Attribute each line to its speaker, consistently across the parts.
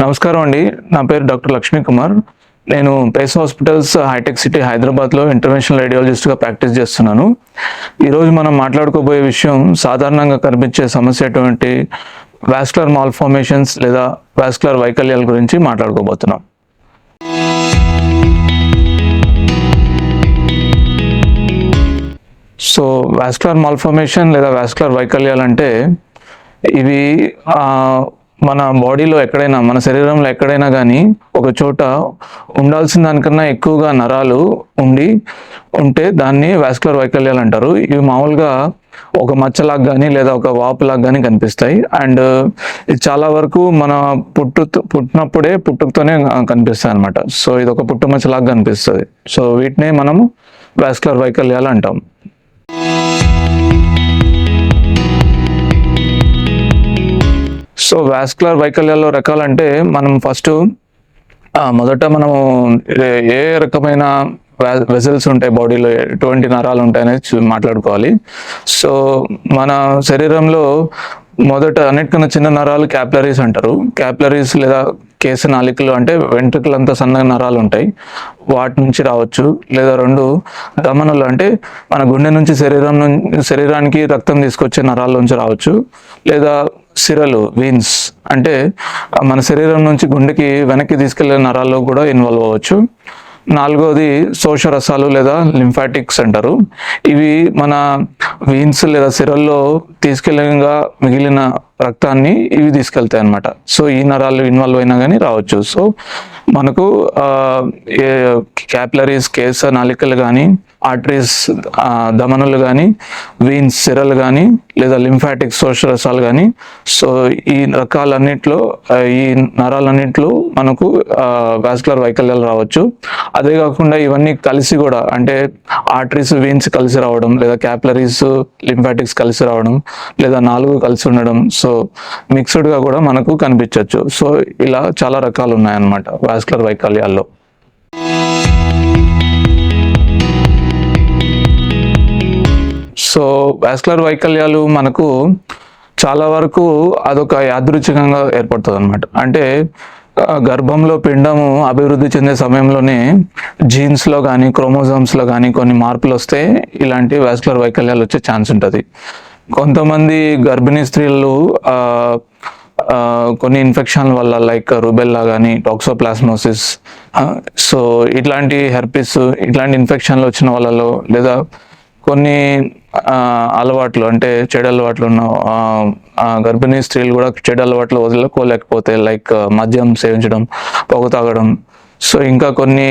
Speaker 1: నమస్కారం అండి. నా పేరు డాక్టర్ లక్ష్మీ కుమార్. నేను పేస్ హాస్పిటల్స్ హైటెక్ సిటీ హైదరాబాద్లో ఇంటర్వెన్షనల్ రేడియాలజిస్ట్గా ప్రాక్టీస్ చేస్తున్నాను. ఈరోజు మనం మాట్లాడుకోబోయే విషయం సాధారణంగా కనిపించే సమస్య అటువంటి వాస్కులర్ మాల్ఫార్మేషన్స్ లేదా వాస్కులర్ వైకల్యాల గురించి మాట్లాడుకోబోతున్నాం. సో వాస్కులర్ మాల్ఫార్మేషన్ లేదా వాస్కులర్ వైకల్యాలు అంటే ఇవి మన బాడీలో ఎక్కడైనా మన శరీరంలో ఎక్కడైనా కానీ ఒక చోట ఉండాల్సిన దానికన్నా ఎక్కువగా నరాలు ఉండి ఉంటే దాన్ని వాస్కులర్ వైకల్యాలు అంటారు. ఇవి మామూలుగా ఒక మచ్చలాగా కానీ లేదా ఒక వాపులాగా కానీ కనిపిస్తాయి. అండ్ ఇది చాలా వరకు మన పుట్టు పుట్టినప్పుడే పుట్టుకతోనే కనిపిస్తాయి అనమాట సో ఇది ఒక పుట్టు మచ్చలాగా కనిపిస్తుంది. సో వీటినే మనము వాస్కులర్ వైకల్యాలు అంటాం. సో వాస్కులర్ వైకల్యాల్లో రకాలంటే మనం ఫస్ట్ మొదట మనము ఏ- రకమైన వెజల్స్ ఉంటాయి బాడీలో ఎటువంటి నరాలు ఉంటాయనేది చూ- మాట్లాడుకోవాలి. సో మన శరీరంలో మొదట అన్నిటికన్నా చిన్న నరాలు క్యాపిలరీస్ అంటారు. క్యాపిలరీస్ లేదా కేసు నాలికలు అంటే వెంట్రుకలు అంత సన్నగా నరాలు ఉంటాయి. వాటి నుంచి రావచ్చు. లేదా రెండు దమనులు అంటే మన గుండె నుంచి శరీరం నుంచి శరీరానికి రక్తం తీసుకొచ్చే నరాల నుంచి రావచ్చు. లేదా సిరలు వీన్స్ అంటే మన శరీరం నుంచి గుండెకి వెనక్కి తీసుకెళ్ళే నరాల్లో కూడా ఇన్వాల్వ్ అవ్వచ్చు. నాలుగోది శోషరసాలు లేదా లింఫాటిక్స్ అంటారు ఇవి మన వీన్స్ లేదా సిరల్లో తీసుకెళ్ళగా మిగిలిన రక్తాన్ని ఇవి తీసుకెళ్తాయి అన్నమాట. సో ఈ నరాలు ఇన్వాల్వ్ అయినా కానీ రావచ్చు. సో మనకు క్యాపిలరీస్ కేస నాలికలు కానీ ఆర్టరీస్ దమనలు కానీ వీన్స్ సిరలు కానీ లేదా లింఫాటిక్ శోషరసాలు కానీ సో ఈ రకాలన్నిట్లో ఈ నరాలన్నింటిలో మనకు వాస్కులర్ వైకల్యాలు రావచ్చు. అదే కాకుండా ఇవన్నీ కలిసి కూడా అంటే ఆర్టరీస్ వీన్స్ కలిసి రావడం లేదా క్యాపిలరీస్ లింఫాటిక్స్ కలిసి రావడం లేదా నాలుగు కలిసి ఉండడం సో మిక్స్డ్గా కూడా మనకు కనిపించవచ్చు సో ఇలా చాలా రకాలు ఉన్నాయన్నమాట వాస్కులర్ వైకల్యాల్లో. సో వాస్కులర్ వైకల్యాలు మనకు చాలా వరకు అదొక యాదృచ్ఛికంగా ఏర్పడుతుంది అనమాట అంటే గర్భంలో పిండము అభివృద్ధి చెందే సమయంలోనే జీన్స్లో కానీ క్రోమోజోమ్స్లో కానీ కొన్ని మార్పులు వస్తే ఇలాంటి వాస్కులర్ వైకల్యాలు వచ్చే ఛాన్స్ ఉంటుంది. కొంతమంది గర్భిణీ స్త్రీలు కొన్ని ఇన్ఫెక్షన్ల వల్ల లైక్ రుబెల్లా కానీ టాక్సోప్లాస్మోసిస్ సో ఇట్లాంటి హెర్పిస్ ఇట్లాంటి ఇన్ఫెక్షన్లు వచ్చిన వాళ్ళలో లేదా కొన్ని అలవాట్లు అంటే చెడు అలవాట్లు ఉన్న గర్భిణీ స్త్రీలు కూడా చెడు అలవాట్లు వదులుకోలేకపోతే లైక్ మద్యం సేవించడం పొగ తాగడం. సో ఇంకా కొన్ని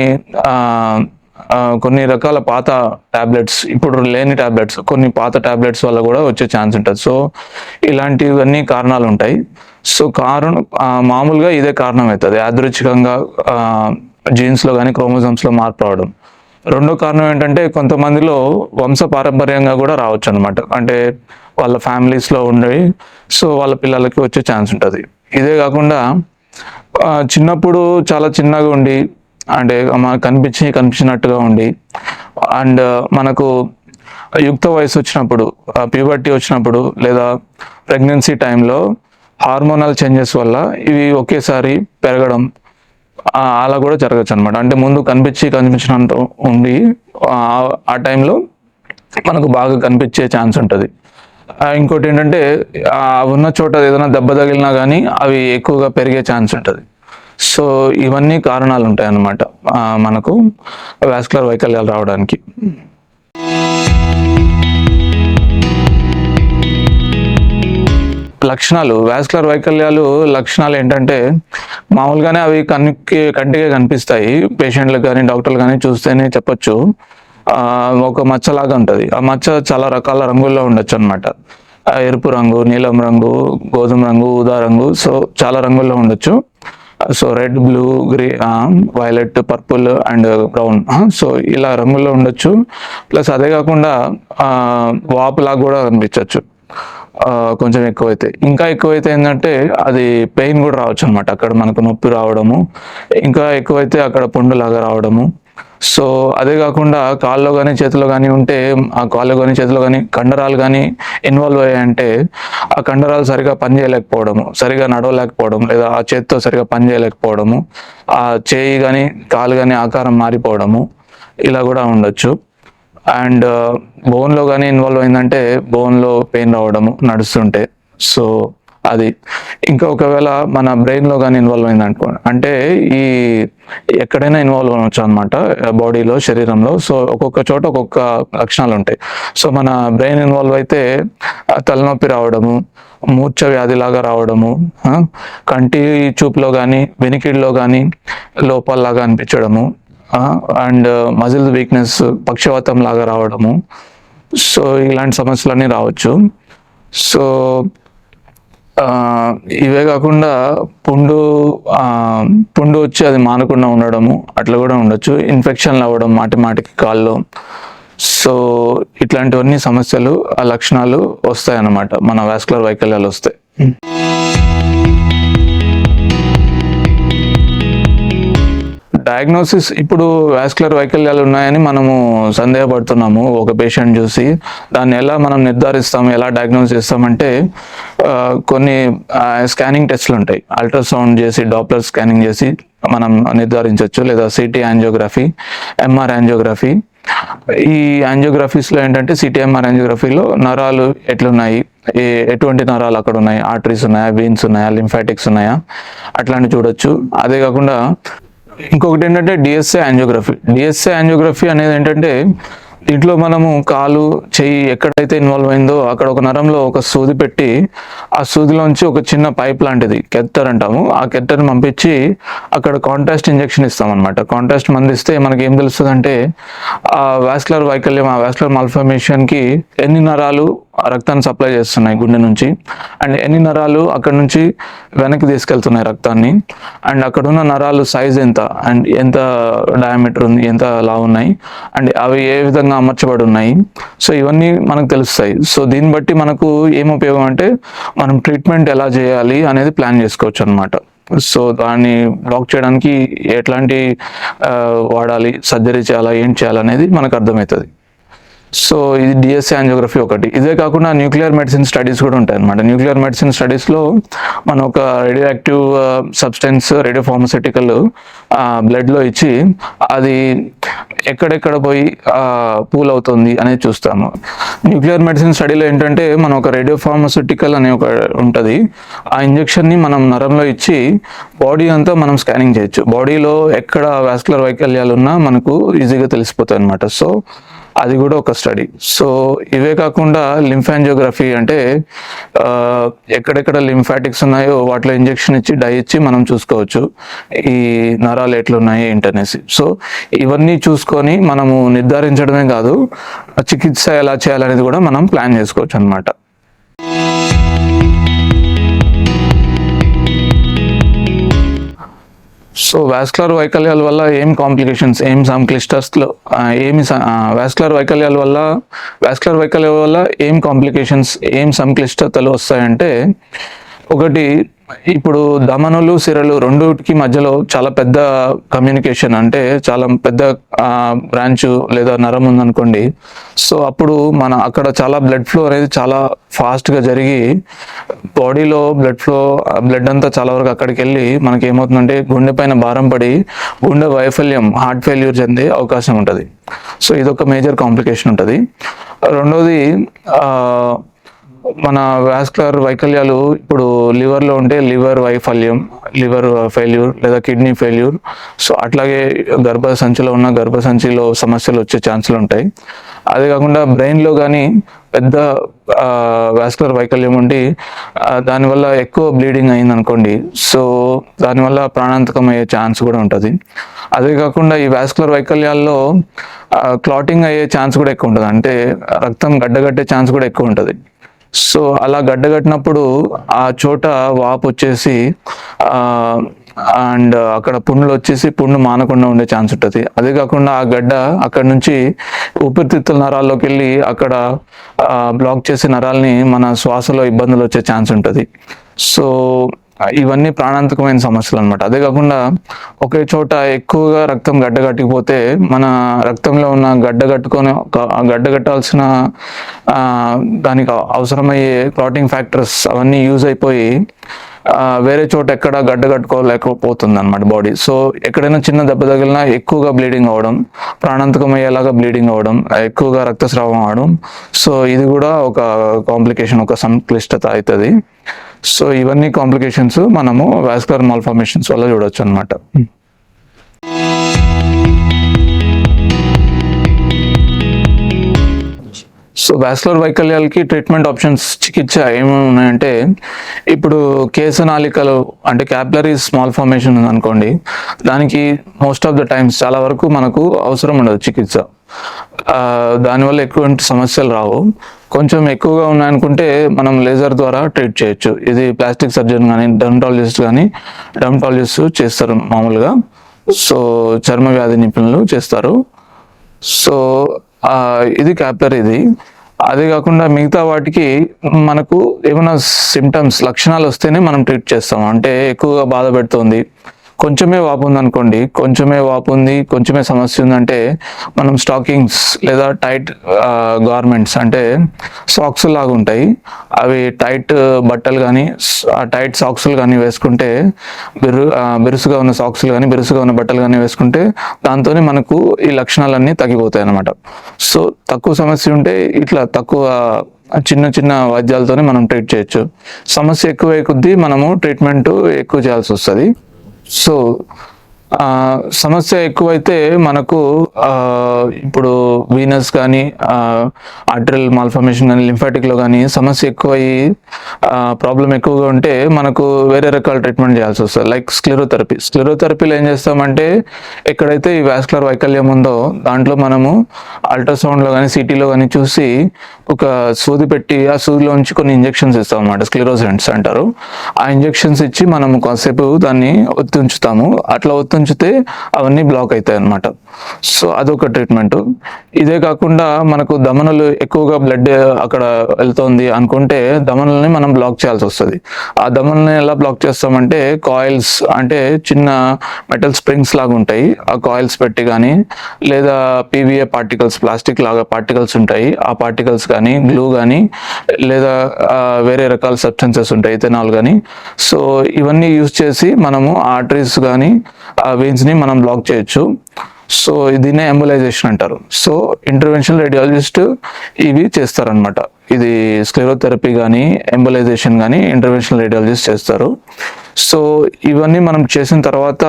Speaker 1: కొన్ని రకాల పాత టాబ్లెట్స్ ఇప్పుడు లేని టాబ్లెట్స్ కొన్ని పాత టాబ్లెట్స్ వల్ల కూడా వచ్చే ఛాన్స్ ఉంటుంది. సో ఇలాంటివన్నీ కారణాలు ఉంటాయి. సో కారణం మామూలుగా ఇదే కారణం అవుతుంది. యాదృచ్ఛికంగా జీన్స్లో కానీ క్రోమోజోమ్స్లో మార్పు రావడం. రెండో కారణం ఏంటంటే కొంతమందిలో వంశ పారంపర్యంగా కూడా రావచ్చు అనమాట అంటే వాళ్ళ ఫ్యామిలీస్లో ఉండేవి సో వాళ్ళ పిల్లలకి వచ్చే ఛాన్స్ ఉంటుంది. ఇదే కాకుండా చిన్నప్పుడు చాలా చిన్నగా ఉండి అంటే మనకు కనిపించి కనిపించినట్టుగా ఉండి అండ్ మనకు యుక్త వయసు వచ్చినప్పుడు ప్యూబర్టీ వచ్చినప్పుడు లేదా ప్రెగ్నెన్సీ టైంలో హార్మోనల్ చేంజెస్ వల్ల ఇవి ఒకేసారి పెరగడం అలా కూడా జరగచ్చు అనమాట అంటే ముందు కనిపించి కనిపించినంత ఉండి ఆ, టైంలో మనకు బాగా కనిపించే ఛాన్స్ ఉంటుంది. ఇంకోటి ఏంటంటే ఉన్న చోట ఏదైనా దెబ్బ తగిలినా కానీ అవి ఎక్కువగా పెరిగే ఛాన్స్ ఉంటుంది. సో ఇవన్నీ కారణాలు ఉంటాయి అన్నమాట మనకు వాస్కులర్ వైకల్యాలు రావడానికి. లక్షణాలు వాస్కులర్ వైకల్యాలు లక్షణాలు ఏంటంటే మామూలుగానే అవి కన్నుకి కంటిగా కనిపిస్తాయి. పేషెంట్లకు కానీ డాక్టర్లు కానీ చూస్తేనే చెప్పొచ్చు. ఒక మచ్చలాగా ఉంటుంది. ఆ మచ్చ చాలా రకాల రంగుల్లో ఉండొచ్చు అనమాట ఎరుపు రంగు నీలం రంగు గోధుమ రంగు ఊదా రంగు సో చాలా రంగుల్లో ఉండొచ్చు. So red blue green violet purple and brown so ఇలా రంగుల్లో ఉండొచ్చు. ప్లస్ అదే కాకుండా వాపులాగా కూడా కనిపించవచ్చు కొంచెం ఎక్కువైతే. ఇంకా ఎక్కువైతే ఏంటంటే అది పెయిన్ కూడా రావచ్చు అనమాట అక్కడ మనకు నొప్పి రావడము. ఇంకా ఎక్కువైతే అక్కడ పుండులాగా రావడము. సో అదే కాకుండా కాల్లో కానీ చేతిలో కానీ ఉంటే ఆ కాల్లో కానీ చేతిలో కానీ కండరాలు కానీ ఇన్వాల్వ్ అయ్యాయంటే ఆ కండరాలు సరిగా పనిచేయలేకపోవడము. సరిగా నడవలేకపోవడం లేదా ఆ చేతితో సరిగా పనిచేయలేకపోవడము. ఆ చేయి కానీ కాలు కానీ ఆకారం మారిపోవడము. ఇలా కూడా ఉండొచ్చు. అండ్ uh, బోన్లో కానీ ఇన్వాల్వ్ అయిందంటే బోన్లో పెయిన్ రావడము నడుస్తుంటే. సో అది ఇంకా ఒకవేళ మన బ్రెయిన్లో కానీ ఇన్వాల్వ్ అయింది అనుకోండి అంటే ఈ ఎక్కడైనా ఇన్వాల్వ్ అవ్వచ్చు అనమాట బాడీలో శరీరంలో. సో ఒక్కొక్క చోట ఒక్కొక్క లక్షణాలు ఉంటాయి. సో మన బ్రెయిన్ ఇన్వాల్వ్ అయితే తలనొప్పి రావడము మూర్ఛ వ్యాధిలాగా రావడము కంటి చూపులో కానీ వెనికిడిలో కానీ లోపాల్లాగా అనిపించడము అండ్ మజిల్ వీక్నెస్ పక్షవాతం లాగా రావడము. సో ఇలాంటి సమస్యలన్నీ రావచ్చు. సో ఇవే కాకుండా పుండు పుండు వచ్చి అది మానకుండా ఉండడము అట్లా కూడా ఉండొచ్చు. ఇన్ఫెక్షన్లు అవ్వడం మాటి మాటికి కాళ్ళు సో ఇట్లాంటివన్నీ సమస్యలు ఆ లక్షణాలు వస్తాయి అన్నమాట మన వాస్కులర్ వైకల్యాలు వస్తాయి. Hmm. డయాగ్నోసిస్ ఇప్పుడు వాస్కులర్ వైకల్యాలు ఉన్నాయని మనము సందేహపడుతున్నాము ఒక పేషెంట్ చూసి. దాన్ని ఎలా మనం నిర్ధారిస్తాము ఎలా డయాగ్నోస్ చేస్తామంటే కొన్ని స్కానింగ్ టెస్ట్లు ఉంటాయి. అల్ట్రాసౌండ్ చేసి డాప్లర్ స్కానింగ్ చేసి మనం నిర్ధారించవచ్చు లేదా సిటీ యాంజియోగ్రఫీ ఎంఆర్ యాంజియోగ్రఫీ ఈ యాంజియోగ్రఫీస్లో ఏంటంటే సిటీఎంఆర్ యాంజియోగ్రఫీలో నరాలు ఎట్లున్నాయి? ఏ- ఎటువంటి నరాలు అక్కడ ఉన్నాయి? ఆర్టరీస్ ఉన్నాయా? వీన్స్ ఉన్నాయా? లింఫాటిక్స్ ఉన్నాయా? అట్లాంటివి చూడొచ్చు. అదే కాకుండా ఇంకొకటి ఏంటంటే డిఎస్ఏ యాంజియోగ్రఫీ డిఎస్ఏ యాంజియోగ్రఫీ అనేది ఏంటంటే దీంట్లో మనము కాలు చెయ్యి ఎక్కడైతే ఇన్వాల్వ్ అయిందో అక్కడ ఒక నరంలో ఒక సూది పెట్టి ఆ సూదిలోంచి ఒక చిన్న పైప్ లాంటిది కెత్తర్ అంటాము. ఆ కెత్తర్ని పంపించి అక్కడ కాంట్రాస్ట్ ఇంజెక్షన్ ఇస్తాం అనమాట కాంట్రాస్ట్ మంది ఇస్తే మనకి ఏం తెలుస్తుంది అంటే ఆ వాస్కులర్ వైకల్యం ఆ వాస్కులర్ మల్ఫర్మేషన్కి ఎన్ని నరాలు రక్తాన్ని సప్లై చేస్తున్నాయి గుండె నుంచి. అండ్ ఎన్ని నరాలు అక్కడ నుంచి వెనక్కి తీసుకెళ్తున్నాయి రక్తాన్ని. అండ్ అక్కడ ఉన్న నరాలు సైజ్ ఎంత? అండ్ ఎంత డయామీటర్ ఉంది? ఎంత లావు ఉన్నాయి? అండ్ అవి ఏ విధంగా అమర్చబడి ఉన్నాయి? సో ఇవన్నీ మనకు తెలుస్తాయి. సో దీన్ని బట్టి మనకు ఏం ఉపయోగం అంటే మనం ట్రీట్మెంట్ ఎలా చేయాలి అనేది ప్లాన్ చేసుకోవచ్చు అనమాట సో దాన్ని బ్లాక్ చేయడానికి ఎట్లాంటి వాడాలి సర్జరీ చేయాలా ఏం చేయాలనేది మనకు అర్థమవుతుంది. సో ఇది డిఎస్ఏ యాంజియోగ్రఫీ ఒకటి. ఇదే కాకుండా న్యూక్లియర్ మెడిసిన్ స్టడీస్ కూడా ఉంటాయి అనమాట న్యూక్లియర్ మెడిసిన్ స్టడీస్లో మనం ఒక radio active substance radio pharmaceutical బ్లడ్లో ఇచ్చి అది ఎక్కడెక్కడ పోయి uh, పూల్ అవుతుంది అనేది చూస్తాము. న్యూక్లియర్ మెడిసిన్ స్టడీలో ఏంటంటే మనం ఒక రేడియో ఫార్మసిటికల్ అనే ఒక ఉంటుంది. ఆ ఇంజెక్షన్ని మనం నరంలో ఇచ్చి బాడీ అంతా మనం స్కానింగ్ చేయొచ్చు. బాడీలో ఎక్కడ వాస్కులర్ వైకల్యాలు ఉన్నా మనకు ఈజీగా తెలిసిపోతాయి అనమాట సో అది కూడా ఒక స్టడీ. సో ఇవే కాకుండా లింఫాంజియోగ్రఫీ అంటే ఎక్కడెక్కడ లింఫాటిక్స్ ఉన్నాయో వాటిలో ఇంజెక్షన్ ఇచ్చి డై ఇచ్చి మనం చూసుకోవచ్చు. ఈ నరాలు ఎట్లున్నాయి ఏంటనేసి. సో ఇవన్నీ చూసుకొని మనము నిర్ధారించడమే కాదు చికిత్స ఎలా చేయాలనేది కూడా మనం ప్లాన్ చేసుకోవచ్చు అనమాట సో వాస్కులర్ వైకల్యాల వల్ల ఏం కాంప్లికేషన్స్ ఏం సంక్లిష్టతలు ఆ, ఏమి వాస్కులర్ వైకల్యాల వల్ల వాస్కులర్ వైకల్యాల వల్ల ఏం కాంప్లికేషన్స్ ఏం సంక్లిష్టతలు వస్తాయంటే ఒకటి ఇప్పుడు దమనులు సిరలు రెండుకి మధ్యలో చాలా పెద్ద కమ్యూనికేషన్ అంటే చాలా పెద్ద బ్రాంచ్ లేదా నరం ఉందనుకోండి. సో అప్పుడు మన అక్కడ చాలా బ్లడ్ ఫ్లో అనేది చాలా ఫాస్ట్గా జరిగి బాడీలో బ్లడ్ ఫ్లో బ్లడ్ అంతా చాలా వరకు అక్కడికి వెళ్ళి మనకి ఏమవుతుందంటే గుండె పైన భారం పడి గుండె వైఫల్యం హార్ట్ ఫెయిల్యూర్ చెందే అవకాశం ఉంటుంది. సో ఇదొక మేజర్ కాంప్లికేషన్ ఉంటుంది. రెండోది మన వాస్కులర్ వైకల్యాలు ఇప్పుడు లివర్లో ఉంటే లివర్ వైఫల్యం లివర్ ఫెయిల్యూర్ లేదా కిడ్నీ ఫెయిల్యూర్ సో అట్లాగే గర్భసంచిలో ఉన్న గర్భసంచిలో సమస్యలు వచ్చే ఛాన్సులు ఉంటాయి. అదే కాకుండా బ్రెయిన్లో కానీ పెద్ద వాస్కులర్ వైకల్యం ఉండి దానివల్ల ఎక్కువ బ్లీడింగ్ అయింది అనుకోండి సో దానివల్ల ప్రాణాంతకం అయ్యే ఛాన్స్ కూడా ఉంటుంది. అదే కాకుండా ఈ వాస్కులర్ వైకల్యాల్లో క్లాటింగ్ అయ్యే ఛాన్స్ కూడా ఎక్కువ ఉంటుంది. అంటే రక్తం గడ్డగట్టే ఛాన్స్ కూడా ఎక్కువ ఉంటుంది. సో అలా గడ్డగట్టినప్పుడు ఆ చోట వాపు వచ్చేసి అండ్ అక్కడ పుండ్లు వచ్చేసి పుండు మానకుండా ఉండే ఛాన్స్ ఉంటుంది. అదే కాకుండా ఆ గడ్డ అక్కడ నుంచి ఊపిరితిత్తుల నరాల్లోకి వెళ్ళి అక్కడ బ్లాక్ చేసే నరాల్ని మన శ్వాసలో ఇబ్బందులు వచ్చే ఛాన్స్ ఉంటుంది. సో ఇవన్నీ ప్రాణాంతకమైన సమస్యలు అనమాట అదే కాకుండా ఒకే చోట ఎక్కువగా రక్తం గడ్డగట్టిపోతే మన రక్తంలో ఉన్న గడ్డగట్టుకొని ఒక- గడ్డగట్టాల్సిన దానికి అవసరమయ్యే క్లాటింగ్ ఫ్యాక్టర్స్ అవన్నీ యూజ్ అయిపోయి వేరే చోట ఎక్కడ గడ్డగట్టుకోలేకపోతుంది అనమాట బాడీ. సో ఎక్కడైనా చిన్న దెబ్బ తగిలినా ఎక్కువగా బ్లీడింగ్ అవ్వడం ప్రాణాంతకం అయ్యేలాగా బ్లీడింగ్ అవ్వడం ఎక్కువగా రక్తస్రావం అవడం సో ఇది కూడా ఒక కాంప్లికేషన్ ఒక సంక్లిష్టత అవుతుంది. సో ఇవన్నీ కాంప్లికేషన్స్ మనము వాస్కులర్ మాల్ఫార్మేషన్స్ వల్ల చూడొచ్చు అనమాట సో వాస్కులర్ వైకల్యాలకి ట్రీట్మెంట్ ఆప్షన్స్ చికిత్స ఏమేమి ఉన్నాయంటే ఇప్పుడు కేశనాళికలు అంటే క్యాపిలరీ స్మాల్ ఫార్మేషన్ ఉంది అనుకోండి దానికి మోస్ట్ ఆఫ్ ద టైమ్స్ చాలా వరకు మనకు అవసరం ఉండదు చికిత్స. దానివల్ల ఎటువంటి సమస్యలు రావు. కొంచెం ఎక్కువగా ఉన్నాయనుకుంటే మనం లేజర్ ద్వారా ట్రీట్ చేయొచ్చు. ఇది ప్లాస్టిక్ సర్జన్ కానీ డర్మటాలజిస్ట్ కానీ డర్మటాలజిస్ట్ చేస్తారు మామూలుగా. సో చర్మ వ్యాధి నిపుణులు చేస్తారు. సో ఇది క్యాప్లర్ ఇది. అదే కాకుండా మిగతా వాటికి మనకు ఏమైనా సిమ్టమ్స్ లక్షణాలు వస్తేనే మనం ట్రీట్ చేస్తాం. అంటే ఎక్కువగా బాధ పెడుతుంది. కొంచెమే వాపు ఉందనుకోండి కొంచెమే వాపు ఉంది కొంచెమే సమస్య ఉందంటే మనం స్టాకింగ్స్ లేదా టైట్ గార్మెంట్స్ అంటే సాక్స్ లాగా ఉంటాయి. అవి టైట్ బట్టలు కానీ టైట్ సాక్స్లు కానీ వేసుకుంటే బిరు బిరుసుగా ఉన్న సాక్స్లు కానీ బిరుసుగా ఉన్న బట్టలు కానీ వేసుకుంటే దాంతోనే మనకు ఈ లక్షణాలన్నీ తగ్గిపోతాయి అన్నమాట. సో తక్కువ సమస్య ఉంటే ఇట్లా తక్కువ చిన్న చిన్న వైద్యాలతోనే మనం ట్రీట్ చేయొచ్చు. సమస్య ఎక్కువ కొద్దీ మనము ట్రీట్మెంట్ ఎక్కువ చేయాల్సి వస్తుంది. సో ఆ, సమస్య ఎక్కువైతే మనకు ఇప్పుడు వీనస్ కానీ ఆర్టరల్ మాల్ఫార్మేషన్ కానీ లింఫాటిక్లో కానీ సమస్య ఎక్కువయ్యి ప్రాబ్లం ఎక్కువగా ఉంటే మనకు వేరే రకాల ట్రీట్మెంట్ చేయాల్సి వస్తుంది. Like sclerotherapy. స్క్లెరోథెరపీలో ఏం చేస్తామంటే ఎక్కడైతే ఈ వ్యాస్కులర్ వైకల్యం ఉందో దాంట్లో మనము అల్ట్రాసౌండ్లో కానీ సిటీలో కానీ చూసి ఒక సూది పెట్టి ఆ సూదిలోంచి కొన్ని ఇంజెక్షన్స్ ఇస్తాం అన్నమాట. స్క్లెరోసెంట్స్ అంటారు. ఆ ఇంజెక్షన్స్ ఇచ్చి మనము కాసేపు దాన్ని ఒత్తి ఉంచుతాము. అట్లా ఒత్తి ఉంచితే అవన్నీ బ్లాక్ అవుతాయి అనమాట సో అదొక ట్రీట్మెంట్. ఇదే కాకుండా మనకు దమనలు ఎక్కువగా బ్లడ్ అక్కడ వెళ్తుంది అనుకుంటే దమనల్ని మనం బ్లాక్ చేయాల్సి వస్తుంది. ఆ దమనల్ని ఎలా బ్లాక్ చేస్తామంటే కాయిల్స్ అంటే చిన్న మెటల్ స్ప్రింగ్స్ లాగా ఉంటాయి. ఆ కాయిల్స్ పెట్టి కానీ లేదా పీవీఏ పార్టికల్స్ ప్లాస్టిక్ లాగా పార్టికల్స్ ఉంటాయి. ఆ పార్టికల్స్ కానీ గ్లూ కానీ లేదా వేరే రకాల సబ్స్టెన్సెస్ ఉంటాయి ఇథెనాల్ కానీ సో ఇవన్నీ యూజ్ చేసి మనము ఆర్టరీస్ కానీ ఆ వెయిన్స్ని మనం బ్లాక్ చేయొచ్చు. సో దీన్నే ఎంబులైజేషన్ అంటారు సో ఇంటర్వెన్షనల్ రేడియాలజిస్ట్ ఇవి చేస్తారనమాట ఇది స్క్లెరోథెరపీ కానీ ఎంబులైజేషన్ కానీ ఇంటర్వెన్షనల్ రేడియాలజిస్ట్ చేస్తారు. సో ఇవన్నీ మనం చేసిన తర్వాత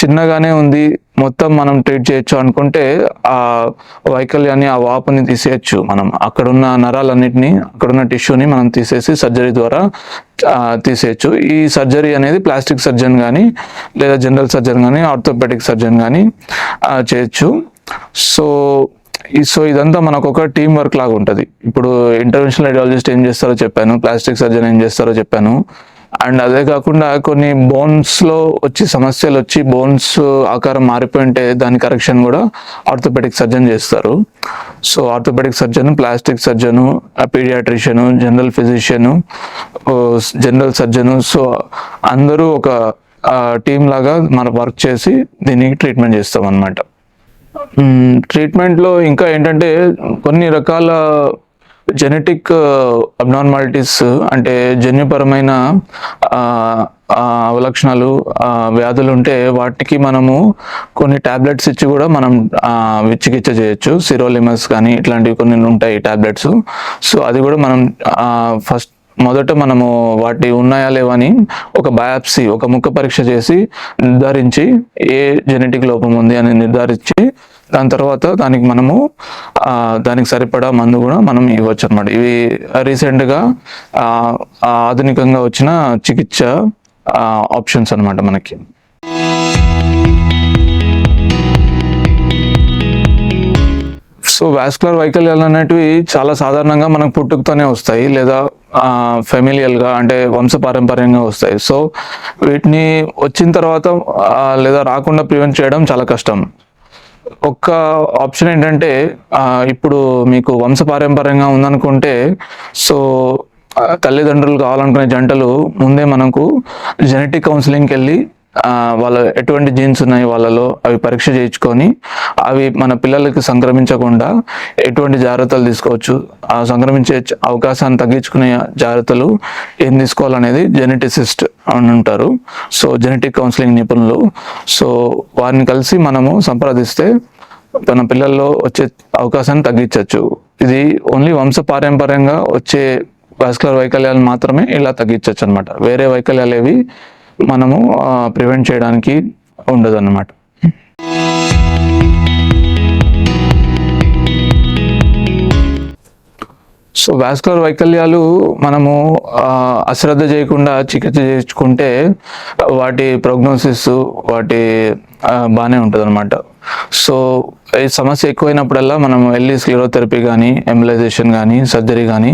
Speaker 1: చిన్నగానే ఉంది మొత్తం మనం ట్రీట్ చేయొచ్చు అనుకుంటే ఆ వైకల్యాన్ని ఆ వాపుని తీసేయచ్చు మనం. అక్కడున్న నరాలన్నింటినీ అక్కడున్న టిష్యూని మనం తీసేసి సర్జరీ ద్వారా తీసేయచ్చు. ఈ సర్జరీ అనేది ప్లాస్టిక్ సర్జన్ కానీ లేదా జనరల్ సర్జన్ కానీ ఆర్థోపెటిక్ సర్జన్ కానీ చేయొచ్చు. సో సో ఇదంతా మనకు ఒక టీం వర్క్ లాగా ఉంటుంది. ఇప్పుడు ఇంటర్వెన్షనల్ రేడియాలజిస్ట్ ఏం చేస్తారో చెప్పాను ప్లాస్టిక్ సర్జన్ ఏం చేస్తారో చెప్పాను. అండ్ అదే కాకుండా కొన్ని బోన్స్లో వచ్చి సమస్యలు వచ్చి బోన్స్ ఆకారం మారిపోయి ఉంటే దాని కరెక్షన్ కూడా ఆర్థోపెడిక్ సర్జన్ చేస్తారు. So orthopaedic surgeon plastic surgeon paediatrician general physician general surgeon so అందరూ ఒక టీం లాగా మన వర్క్ చేసి దీనికి ట్రీట్మెంట్ చేస్తాం అనమాట ట్రీట్మెంట్లో ఇంకా ఏంటంటే కొన్ని రకాల జెనెటిక్ అబ్నార్మాలిటీస్ అంటే జన్యుపరమైన అవలక్షణాలు వ్యాధులు ఉంటే వాటికి మనము కొన్ని టాబ్లెట్స్ ఇచ్చి కూడా మనం విచ్చికిచ్చ చికిత్స చేయొచ్చు. సిరోలిమస్ కానీ ఇట్లాంటివి కొన్ని ఉంటాయి ట్యాబ్లెట్స్ సో అది కూడా మనం ఫస్ట్ మొదట మనము వాటి ఉన్నాయా లేవని ఒక బయాప్సీ ఒక ముక్క పరీక్ష చేసి నిర్ధారించి ఏ జెనెటిక్ లోపం ఉంది అని నిర్ధారించి దాని తర్వాత దానికి మనము దానికి సరిపడా మందు కూడా మనం ఇవ్వచ్చు అనమాట ఇవి రీసెంట్గా ఆధునికంగా వచ్చిన చికిత్స ఆప్షన్స్ అనమాట మనకి. సో వాస్కులర్ వైకల్యాలు అనేటివి చాలా సాధారణంగా మనకు పుట్టుకతోనే వస్తాయి లేదా ఫెమిలియల్గా అంటే వంశపారంపర్యంగా వస్తాయి. సో వీటిని వచ్చిన తర్వాత లేదా రాకుండా ప్రివెంట్ చేయడం చాలా కష్టం. ఒక్క ఆప్షన్ ఏంటంటే ఇప్పుడు మీకు వంశపారంపర్యంగా ఉందనుకుంటే సో తల్లిదండ్రులు కావాలనుకునే జంటలు ముందే మనకు జెనెటిక్ కౌన్సిలింగ్కి వెళ్ళి వాళ్ళ ఎటువంటి జీన్స్ ఉన్నాయి వాళ్ళలో అవి పరీక్ష చేయించుకొని అవి మన పిల్లలకి సంక్రమించకుండా ఎటువంటి జాగ్రత్తలు తీసుకోవచ్చు. ఆ సంక్రమించే అవకాశాన్ని తగ్గించుకునే జాగ్రత్తలు ఏం తీసుకోవాలనేది జెనెటిసిస్ట్ అని ఉంటారు సో జెనెటిక్ కౌన్సిలింగ్ నిపుణులు. సో వారిని కలిసి మనము సంప్రదిస్తే తన పిల్లల్లో వచ్చే అవకాశాన్ని తగ్గించవచ్చు. ఇది ఓన్లీ వంశపారంపర్యంగా వచ్చే వాస్కులర్ వైకల్యాలు మాత్రమే ఇలా తగ్గించవచ్చు అనమాట వేరే వైకల్యాలు ఏవి మనము ప్రివెంట్ చేయడానికి ఉండదు అన్నమాట సో వాస్కులర్ వైకల్యాలు మనము అశ్రద్ధ చేయకుండా చికిత్స చేయించుకుంటే వాటి ప్రోగ్నోసిస్ వాటి బాగానే ఉంటుంది అనమాట సో ఈ సమస్య ఎక్కువైనప్పుడల్లా మనం వెళ్ళి స్క్లిరోథెరపీ కానీ ఎంబలైజేషన్ కానీ సర్జరీ కానీ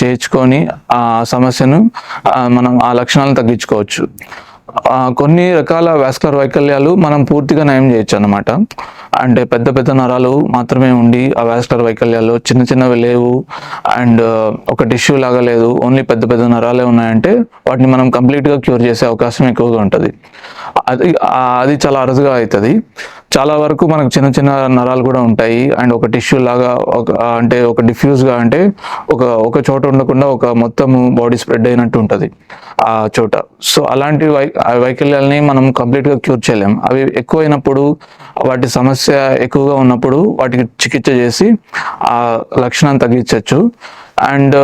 Speaker 1: చేయించుకొని ఆ సమస్యను మనం ఆ లక్షణాలను తగ్గించుకోవచ్చు. కొన్ని రకాల వ్యాస్కులర్ వైకల్యాలు మనం పూర్తిగా నయం చేయొచ్చు అన్నమాట అంటే పెద్ద పెద్ద నరాలు మాత్రమే ఉండి ఆ వ్యాస్కులర్ వైకల్యాలు చిన్న చిన్నవి లేవు. అండ్ ఒక టిష్యూ లాగా లేదు. ఓన్లీ పెద్ద పెద్ద నరాలే ఉన్నాయంటే వాటిని మనం కంప్లీట్గా క్యూర్ చేసే అవకాశం ఎక్కువగా ఉంటుంది. అది అది చాలా అరుదుగా అవుతుంది. చాలా వరకు మనకు చిన్న చిన్న నరాలు కూడా ఉంటాయి. అండ్ ఒక టిష్యూ లాగా ఒక అంటే ఒక డిఫ్యూజ్గా అంటే ఒక ఒక చోట ఉండకుండా ఒక మొత్తము బాడీ స్ప్రెడ్ అయినట్టు ఉంటుంది ఆ చోట. సో అలాంటి వై ఆ వైకల్యాలని మనం కంప్లీట్గా క్యూర్ చేయలేం. అవి ఎక్కువైనప్పుడు వాటి సమస్య ఎక్కువగా ఉన్నప్పుడు వాటికి చికిత్స చేసి ఆ లక్షణాన్ని తగ్గించవచ్చు అండ్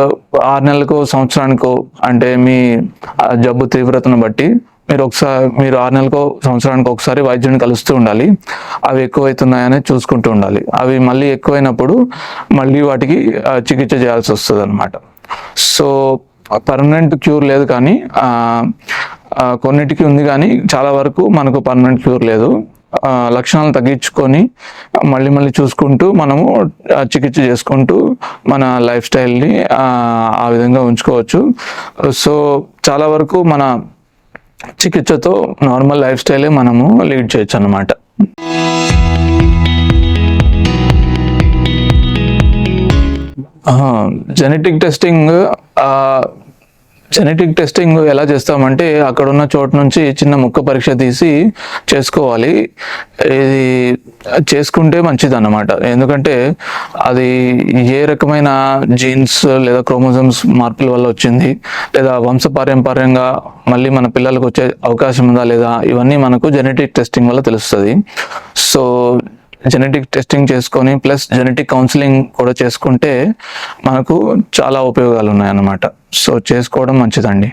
Speaker 1: ఆరు నెలలకు సంవత్సరానికో అంటే మీ జబ్బు తీవ్రతను బట్టి మీరు ఒకసారి మీరు ఆరు నెలలకు సంవత్సరానికి ఒకసారి వైద్యుని కలుస్తూ ఉండాలి. అవి ఎక్కువైతున్నాయని చూసుకుంటూ ఉండాలి. అవి మళ్ళీ ఎక్కువైనప్పుడు మళ్ళీ వాటికి చికిత్స చేయాల్సి వస్తుంది అనమాట సో పర్మనెంట్ క్యూర్ లేదు కానీ కొన్నిటికి ఉంది కానీ చాలా వరకు మనకు పర్మనెంట్ క్యూర్ లేదు. లక్షణాలను తగ్గించుకొని మళ్ళీ మళ్ళీ చూసుకుంటూ మనము చికిత్స చేసుకుంటూ మన లైఫ్ స్టైల్ని ఆ విధంగా ఉంచుకోవచ్చు. సో చాలా వరకు మన చికిత్సతో నార్మల్ లైఫ్ స్టైలే మనము లీడ్ చేయొచ్చు అన్నమాట జెనెటిక్ టెస్టింగ్ జెనెటిక్ టెస్టింగ్ ఎలా చేస్తామంటే అక్కడ ఉన్న చోటు నుంచి చిన్న ముక్క పరీక్ష తీసి చేసుకోవాలి. ఇది చేసుకుంటే మంచిది అన్నమాట ఎందుకంటే అది ఏ రకమైన జీన్స్ లేదా క్రోమోజోమ్స్ మార్పుల వల్ల వచ్చింది లేదా వంశపారంపర్యంగా మళ్ళీ మన పిల్లలకు వచ్చే అవకాశం ఉందా లేదా ఇవన్నీ మనకు జెనెటిక్ టెస్టింగ్ వల్ల తెలుస్తుంది. సో జెనెటిక్ టెస్టింగ్ చేసుకొని ప్లస్ జెనెటిక్ కౌన్సిలింగ్ కూడా చేసుకుంటే మనకు చాలా ఉపయోగాలు ఉన్నాయన్నమాట. సో చేసుకోవడం మంచిదండి.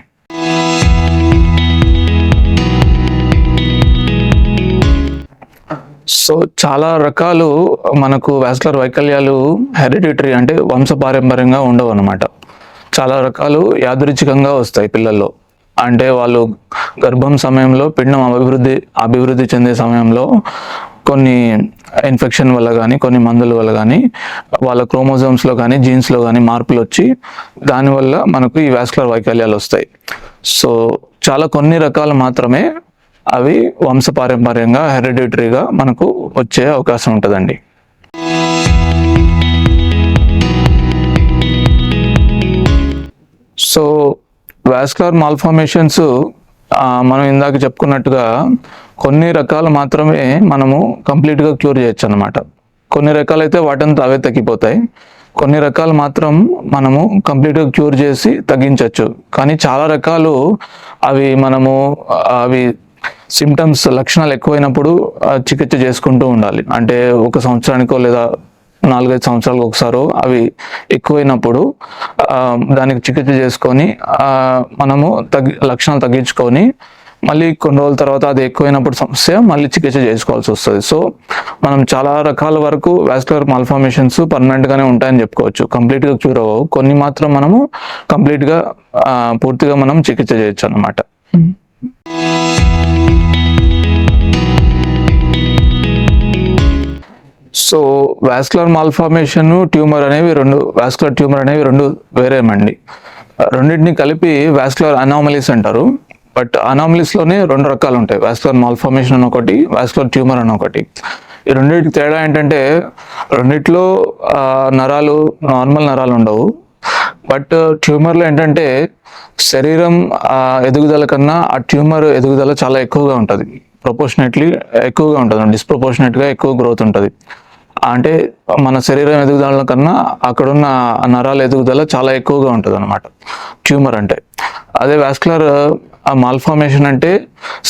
Speaker 1: సో చాలా రకాలు మనకు వ్యాస్కులర్ వైకల్యాలు హెరిడిటరీ అంటే వంశపారంపర్యంగా ఉండవు అనమాట చాలా రకాలు యాదృచ్ఛికంగా వస్తాయి పిల్లల్లో. అంటే వాళ్ళు గర్భం సమయంలో పిండం అభివృద్ధి అభివృద్ధి చెందే సమయంలో కొన్ని ఇన్ఫెక్షన్ వల్ల కానీ కొన్ని మందుల వల్ల కానీ వాళ్ళ క్రోమోజోమ్స్లో కానీ జీన్స్లో కానీ మార్పులు వచ్చి దానివల్ల మనకు ఈ వ్యాస్కులర్ వైకల్యాలు వస్తాయి. సో చాలా కొన్ని రకాలు మాత్రమే అవి వంశపారంపర్యంగా హెరిడిటరీగా మనకు వచ్చే అవకాశం ఉంటుందండి. సో వాస్కులర్ మాల్ఫార్మేషన్స్ మనం ఇందాక చెప్పుకున్నట్టుగా కొన్ని రకాలు మాత్రమే మనము కంప్లీట్గా క్యూర్ చేయొచ్చు అనమాట కొన్ని రకాలైతే వాటంతా అవే తగ్గిపోతాయి. కొన్ని రకాలు మాత్రం మనము కంప్లీట్గా క్యూర్ చేసి తగ్గించవచ్చు కానీ చాలా రకాలు అవి మనము అవి సిమ్టమ్స్ లక్షణాలు ఎక్కువైనప్పుడు చికిత్స చేసుకుంటూ ఉండాలి. అంటే ఒక సంవత్సరానికో లేదా నాలుగైదు సంవత్సరాలకు ఒకసారి అవి ఎక్కువైనప్పుడు దానికి చికిత్స చేసుకొని మనము తగ్గి లక్షణాలు తగ్గించుకొని మళ్ళీ కొన్ని రోజుల తర్వాత అది ఎక్కువైనప్పుడు సమస్య మళ్ళీ చికిత్స చేసుకోవాల్సి వస్తుంది. సో మనం చాలా రకాల వరకు వాస్కులర్ మాల్ఫార్మేషన్స్ పర్మనెంట్గానే ఉంటాయని చెప్పుకోవచ్చు. కంప్లీట్గా క్యూర్ అవ్వవు. కొన్ని మాత్రం మనము కంప్లీట్గా పూర్తిగా మనం చికిత్స చేయొచ్చు అన్నమాట. సో వాస్కులర్ మాల్ఫార్మేషన్ ట్యూమర్ అనేవి రెండు వాస్కులర్ ట్యూమర్ అనేవి రెండు వేరేమండి. రెండింటిని కలిపి వాస్కులర్ అనామలీస్ అంటారు. బట్ అనామలీస్లోనే రెండు రకాలు ఉంటాయి. వాస్కులర్ మాల్ఫార్మేషన్ అని ఒకటి వాస్కులర్ ట్యూమర్ అని ఒకటి. ఈ రెండింటికి తేడా ఏంటంటే రెండిట్లో నరాలు నార్మల్ నరాలు ఉండవు. బట్ ట్యూమర్లో ఏంటంటే శరీరం ఎదుగుదల కన్నా ఆ ట్యూమర్ ఎదుగుదల చాలా ఎక్కువగా ఉంటుంది. ప్రొపోర్షనేట్లీ ఎక్కువగా ఉంటుంది. డిస్ప్రపోర్షనేట్గా ఎక్కువ గ్రోత్ ఉంటుంది. అంటే మన శరీరం ఎదుగుదల కన్నా అక్కడున్న నరాల ఎదుగుదల చాలా ఎక్కువగా ఉంటుంది అనమాట ట్యూమర్ అంటే. అదే వాస్కులర్ ఆ మాల్ఫార్మేషన్ అంటే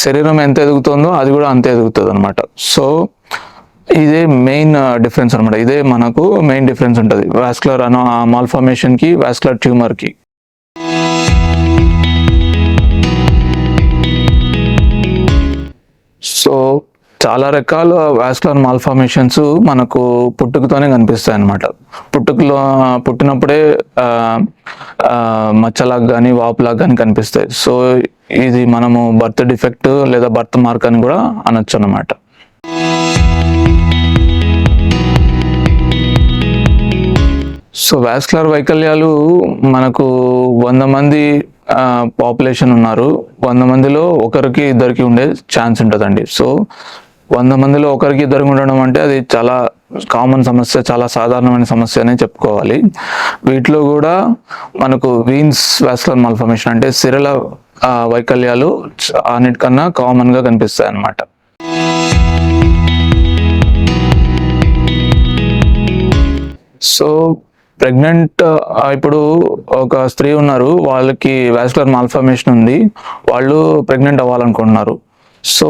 Speaker 1: శరీరం ఎంత ఎదుగుతుందో అది కూడా అంతే ఎదుగుతుంది అనమాట సో ఇదే మెయిన్ డిఫరెన్స్ అనమాట ఇదే మనకు మెయిన్ డిఫరెన్స్ ఉంటుంది. వాస్కులర్ అన మాల్ఫార్మేషన్కి వాస్కులర్ ట్యూమర్కి సో చాలా రకాల వాస్కులర్ మాల్ఫార్మేషన్స్ మనకు పుట్టుకతోనే కనిపిస్తాయి అన్నమాట పుట్టుకలో పుట్టినప్పుడే మచ్చలాగా కానీ వాపులాగా కానీ కనిపిస్తాయి. సో ఇది మనము బర్త్ డిఫెక్ట్ లేదా బర్త్ మార్క్ అని కూడా అనొచ్చు అన్నమాట. సో వాస్కులర్ వైకల్యాలు మనకు వంద మంది పాపులేషన్ ఉన్నారు. వంద మందిలో ఒకరికి ఇద్దరికి ఉండే ఛాన్స్ ఉంటుందండి. సో వంద మందిలో ఒకరికి ఇద్దరికి ఉండడం అంటే అది చాలా కామన్ సమస్య చాలా సాధారణమైన సమస్య అనే చెప్పుకోవాలి. వీటిలో కూడా మనకు వీన్స్ వాస్కులర్ మల్ఫర్మేషన్ అంటే సిరల వైకల్యాలు అన్నిటికన్నా కామన్గా కనిపిస్తాయి అన్నమాట సో ప్రెగ్నెంట్ ఇప్పుడు ఒక స్త్రీ ఉన్నారు వాళ్ళకి వాస్కులర్ మాల్ఫర్మేషన్ ఉంది వాళ్ళు ప్రెగ్నెంట్ అవ్వాలనుకుంటున్నారు. సో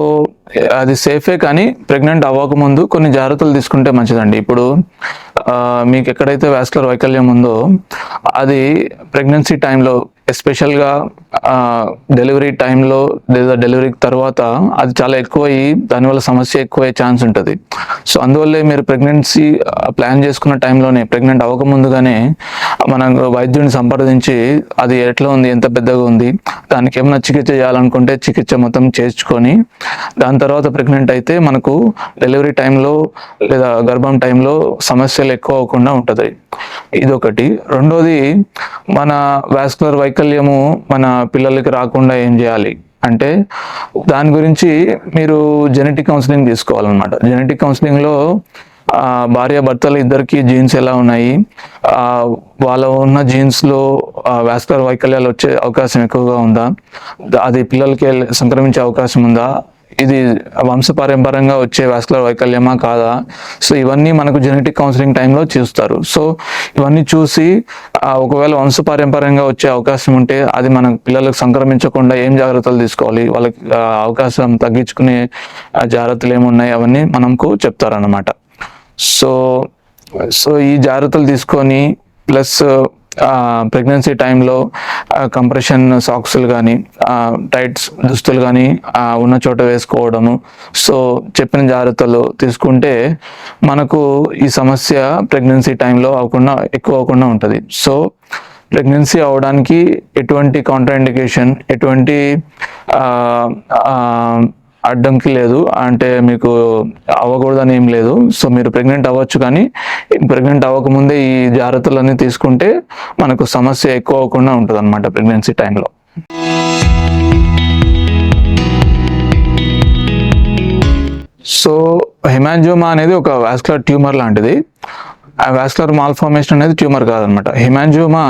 Speaker 1: అది సేఫే కానీ ప్రెగ్నెంట్ అవ్వకముందు కొన్ని జాగ్రత్తలు తీసుకుంటే మంచిదండి. ఇప్పుడు మీకు ఎక్కడైతే వాస్కులర్ వైకల్యం ఉందో అది ప్రెగ్నెన్సీ టైంలో ఎస్పెషల్గా డెలివరీ టైంలో లేదా డెలివరీ తర్వాత అది చాలా ఎక్కువ అయ్యి దానివల్ల సమస్య ఎక్కువ అయ్యే ఛాన్స్ ఉంటుంది. సో అందువల్లే మీరు ప్రెగ్నెన్సీ ప్లాన్ చేసుకున్న టైంలోనే ప్రెగ్నెంట్ అవ్వకముందుగానే మన వైద్యుడిని సంప్రదించి అది ఎట్లా ఉంది ఎంత పెద్దగా ఉంది దానికి ఏమైనా చికిత్స చేయాలనుకుంటే చికిత్స మొత్తం చేర్చుకొని దాని తర్వాత ప్రెగ్నెంట్ అయితే మనకు డెలివరీ టైంలో లేదా గర్భం టైంలో సమస్యలు ఎక్కువ అవ్వకుండా ఉంటుంది. ఇదొకటి. రెండోది మన వాస్కులర్ వైకల్యము మన పిల్లలకి రాకుండా ఏం చేయాలి? అంటే దాని గురించి మీరు జెనెటిక్ కౌన్సిలింగ్ తీసుకోవాలన్నమాట. జెనెటిక్ కౌన్సిలింగ్లో భార్య భర్తలు ఇద్దరికి జీన్స్ ఎలా ఉన్నాయి? వాళ్ళ ఉన్న జీన్స్లో వ్యాస్కర్ వైకల్యాలు వచ్చే అవకాశం ఎక్కువగా ఉందా? అది పిల్లలకి సంక్రమించే అవకాశం ఉందా? ఇది వంశపారంపరంగా వచ్చే వాస్కులర్ వైకల్యమా కాదా? సో ఇవన్నీ మనకు జెనెటిక్ కౌన్సిలింగ్ టైంలో చూస్తారు. సో ఇవన్నీ చూసి ఒకవేళ వంశపారంపరంగా వచ్చే అవకాశం ఉంటే అది మన పిల్లలకు సంక్రమించకుండా ఏం జాగ్రత్తలు తీసుకోవాలి? వాళ్ళకి అవకాశం తగ్గించుకునే ఆ, జాగ్రత్తలు ఏమున్నాయి? అవన్నీ మనకు చెప్తారన్నమాట. సో సో ఈ జాగ్రత్తలు తీసుకొని ప్లస్ ప్రెగ్నెన్సీ టైంలో కంప్రెషన్ సాక్స్లు కానీ టైట్స్ దుస్తులు కానీ ఉన్న చోట వేసుకోవడము. సో చెప్పిన జాగ్రత్తలు తీసుకుంటే మనకు ఈ సమస్య ప్రెగ్నెన్సీ టైంలో అవ్వకుండా ఎక్కువ అవ్వకుండా ఉంటుంది. సో ప్రెగ్నెన్సీ అవడానికి ఎటువంటి కాంట్రాఇండికేషన్ ఎటువంటి అడ్డంకి లేదు. అంటే మీకు అవ్వకూడదని ఏం లేదు. సో మీరు ప్రెగ్నెంట్ అవ్వచ్చు కానీ ప్రెగ్నెంట్ అవ్వకముందే ఈ జాగ్రత్తలన్నీ తీసుకుంటే మనకు సమస్య ఎక్కువ అవ్వకుండా ఉంటుంది అనమాట ప్రెగ్నెన్సీ టైంలో. సో హెమాంజోమా అనేది ఒక వాస్కులర్ ట్యూమర్ లాంటిది. ఆ వాస్కులర్ మాల్ఫార్మేషన్ అనేది ట్యూమర్ కాదనమాట హిమాంజియోమా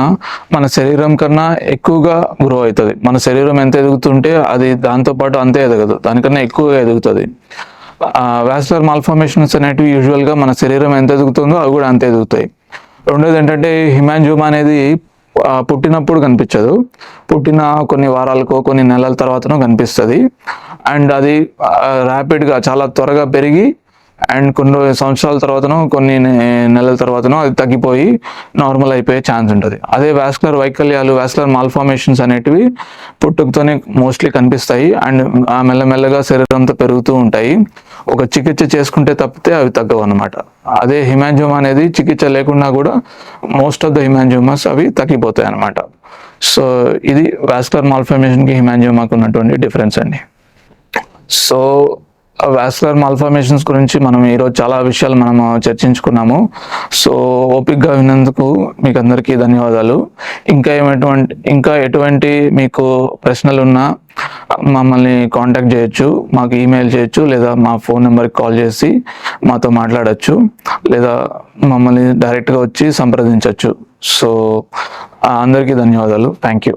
Speaker 1: మన శరీరం కన్నా ఎక్కువగా గ్రో అవుతుంది. మన శరీరం ఎంత ఎదుగుతుంటే అది దాంతో పాటు అంతే ఎదగదు. దానికన్నా ఎక్కువగా ఎదుగుతుంది. వాస్కులర్ మాల్ఫార్మేషన్స్ అనేటివి యూజువల్గా మన శరీరం ఎంత ఎదుగుతుందో అవి కూడా అంతే ఎదుగుతాయి. రెండోది ఏంటంటే హిమాంజియోమా అనేది పుట్టినప్పుడు కనిపించదు. పుట్టిన కొన్ని వారాలకో కొన్ని నెలల తర్వాతనో కనిపిస్తుంది. అండ్ అది ర్యాపిడ్గా చాలా త్వరగా పెరిగి అండ్ కొన్ని సంవత్సరాల తర్వాతనో కొన్ని నె- నెలల తర్వాతనో అది తగ్గిపోయి నార్మల్ అయిపోయే ఛాన్స్ ఉంటుంది. అదే వాస్కులర్ వైకల్యాలు వాస్కులర్ మాల్ఫార్మేషన్స్ అనేటివి పుట్టుకతోనే మోస్ట్లీ కనిపిస్తాయి. అండ్ ఆ మెల్లమెల్లగా శరీరంతో పెరుగుతూ ఉంటాయి. ఒక చికిత్స చేసుకుంటే తప్పితే అవి తగ్గవు అనమాట అదే హిమాంజోమా అనేది చికిత్స లేకుండా కూడా మోస్ట్ ఆఫ్ ద హిమాంజోమాస్ అవి తగ్గిపోతాయి అనమాట సో ఇది వాస్కులర్ మాల్ఫార్మేషన్కి హిమాంజోమాకు ఉన్నటువంటి డిఫరెన్స్ అండి. సో వాస్కులర్ మాల్ఫార్మేషన్స్ గురించి మనం ఈరోజు చాలా విషయాలు మనం చర్చించుకున్నాము. సో ఓపిక్గా విన్నందుకు మీకు అందరికీ ధన్యవాదాలు. ఇంకా ఏమైనటువంటి ఇంకా ఎటువంటి మీకు ప్రశ్నలు ఉన్నా మమ్మల్ని కాంటాక్ట్ చేయొచ్చు మాకు ఈమెయిల్ చేయొచ్చు లేదా మా ఫోన్ నెంబర్కి కాల్ చేసి మాతో మాట్లాడచ్చు లేదా మమ్మల్ని డైరెక్ట్గా వచ్చి సంప్రదించవచ్చు సో అందరికీ ధన్యవాదాలు. Thank you.